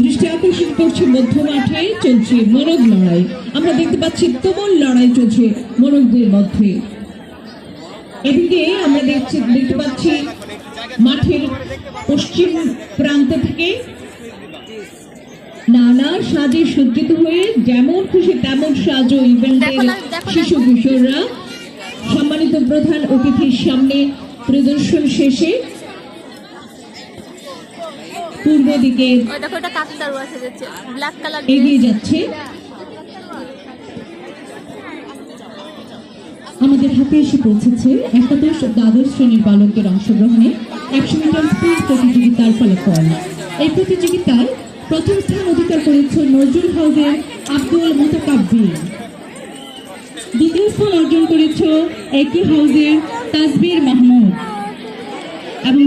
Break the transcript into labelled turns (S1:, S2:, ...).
S1: দৃষ্টি আকর্ষণ করছে মধ্য মাঠে চলছে মোরগ লড়াই। আমরা দেখতে পাচ্ছি তুমুল লড়াই চলছে মোরগদের মধ্যে। এদিকে আমরা দেখছি দেখতে পাচ্ছি মাঠের পশ্চিম প্রান্ত থেকে নানা সাজে সজ্জিত হয়ে যেমন খুশি তেমন সাজ ও ইভেন্টের। শিশু কিশোররা। সম্মানিত প্রধান অতিথির সামনে প্রদর্শন শেষে পূর্ব দিকে এগিয়ে যাচ্ছে। আমাদের হাতে এসে পৌঁছেছে একাদশ দ্বাদশ শ্রেণির বালকদের অংশগ্রহণে একশো মিটার স্পিড প্রতিযোগিতার ফলাফল। এই প্রতিযোগিতায় প্রথম স্থান অধিকার করেছে নজরুল হাউদের আব্দুল মোতাকাব্বির। দ্বিতীয় স্থান অর্জন করেছে একই হাউজের তাসবির মাহমুদ। এবং